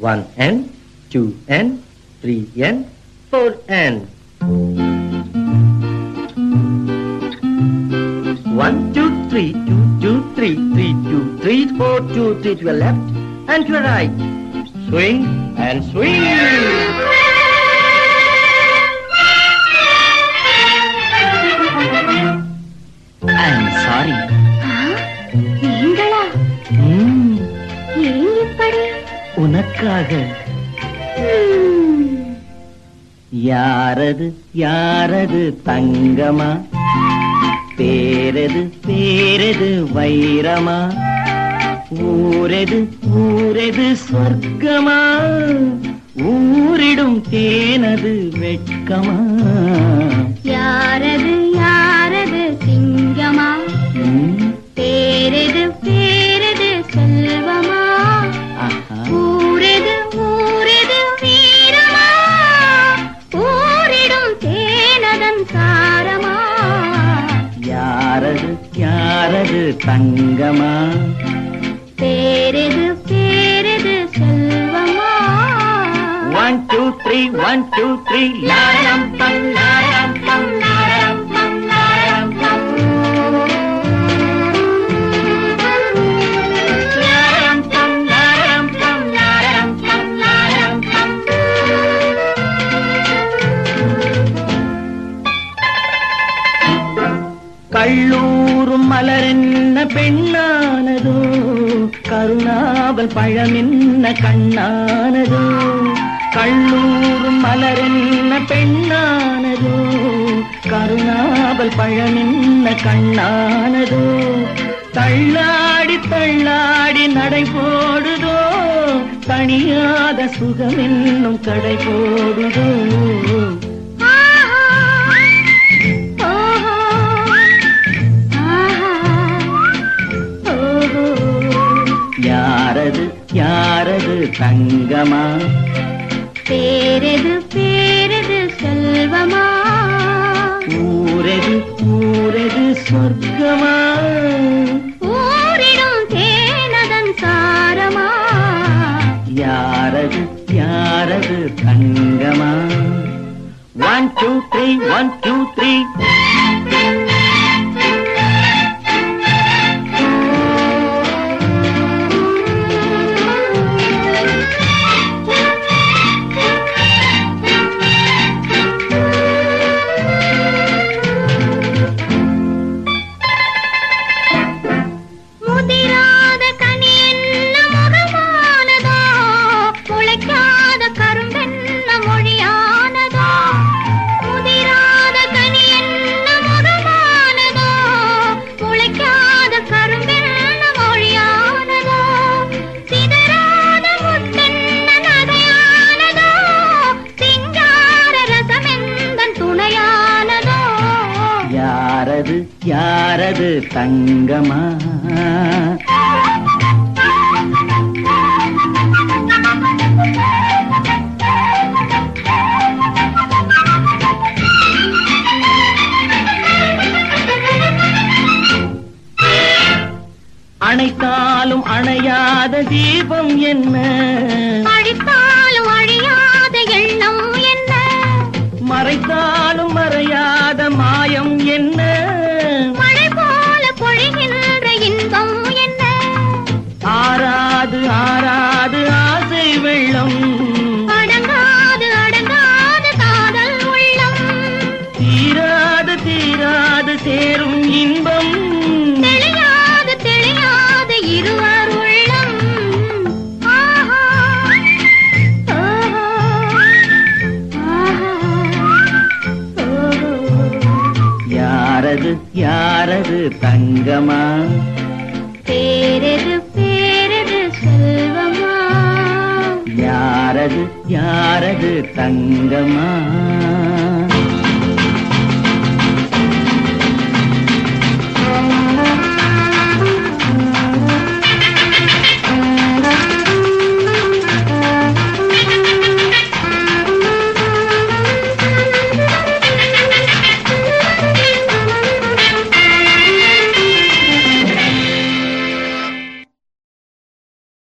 1n, 2n, 3n, 4n. 1, 2, 3, 2, 2, 3, 3, 2, 3, 4, 2, 3 to your left and to your right. Swing and swing. உனக்காக. யாரது யாரது தங்கமா? பேரது பேரது வைரமா? ஊரது ஊரது சொர்க்கமா? ஊரிடும் தேனது வெட்கமா? யாரது தங்கமா? பேரது பேரது செல்வமா? One two three one two three லாரம் பம் லாரம் பம் மலரென்ன பெண்ணானதோ? கருணாவல் பழமென்ன கண்ணானதோ? கள்ளூரும் மலரென்ன பெண்ணானதோ? கருணாவல் பழமென்ன கண்ணானதோ? தள்ளாடி தள்ளாடி நடை போடுதோ? தனியாத சுகமென்னும் கடை போடுதோ? யாரது யாரது தங்கமா? பேரது பேரது செல்வமா? ஊரது ஊரது சொர்க்கமா? ஊரிடும் தேனதன் சாரமா? யாரது யாரது தங்கமா? One two three one two three யாரது தங்கமா? அணைத்தாலும் அணையாத தீபம் என்ன? அழித்தாலும் அழியாத எண்ணம் என்ன? மறைத்தாலும் மறையாத மாயம் என்ன? யாரது யாரது தங்கமா? பேரது பேரது செல்வமா? யாரது யாரது தங்கமா?